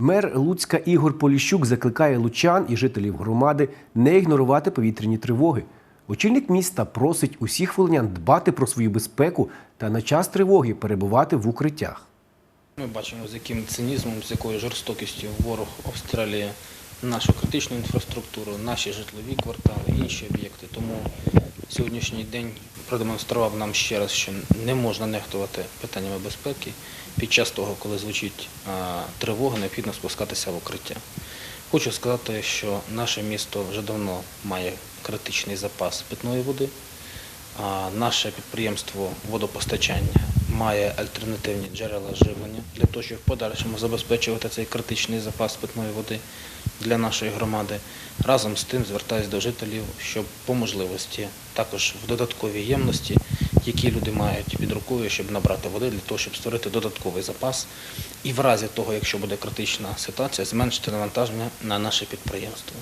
Мер Луцька Ігор Поліщук закликає лучан і жителів громади не ігнорувати повітряні тривоги. Очільник міста просить усіх волинян дбати про свою безпеку та на час тривоги перебувати в укриттях. Ми бачимо, з яким цинізмом, з якою жорстокістю ворог обстрілює нашу критичну інфраструктуру, наші житлові квартали, інші об'єкти. Тому сьогоднішній день продемонстрував нам ще раз, що не можна нехтувати питаннями безпеки. Під час того, коли звучить тривога, необхідно спускатися в укриття. Хочу сказати, що наше місто вже давно має критичний запас питної води. А Наше підприємство водопостачання має альтернативні джерела живлення для того, щоб в подальшому забезпечувати цей критичний запас питної води для нашої громади. Разом з тим звертаюся до жителів, щоб по можливості також в додатковій ємності, які люди мають під рукою, щоб набрати води для того, щоб створити додатковий запас. І в разі того, якщо буде критична ситуація, зменшити навантаження на наше підприємство.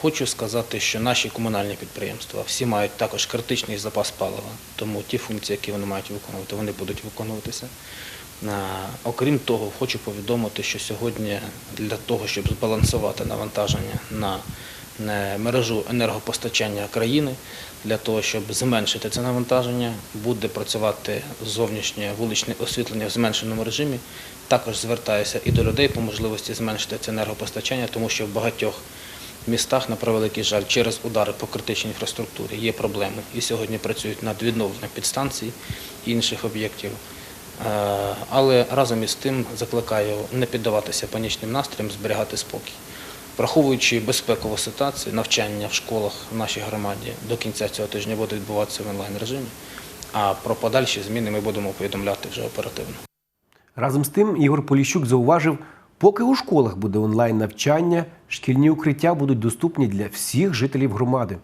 Хочу сказати, що наші комунальні підприємства всі мають також критичний запас палива, тому ті функції, які вони мають виконувати, вони будуть виконуватися. Окрім того, хочу повідомити, що сьогодні для того, щоб збалансувати навантаження на мережу енергопостачання країни, для того, щоб зменшити це навантаження, буде працювати зовнішнє вуличне освітлення в зменшеному режимі. Також звертаюся і до людей по можливості зменшити це енергопостачання, тому що в багатьох містах, на превеликий жаль, через удари по критичній інфраструктурі є проблеми. І сьогодні працюють над відновленням підстанцій і інших об'єктів. Е, Але разом із тим закликаю не піддаватися панічним настроям, зберігати спокій. Враховуючи безпекову ситуацію, навчання в школах в нашій громаді до кінця цього тижня буде відбуватися в онлайн режимі, а про подальші зміни ми будемо повідомляти вже оперативно. Разом з тим Ігор Поліщук зауважив, поки у школах буде онлайн навчання, шкільні укриття будуть доступні для всіх жителів громади.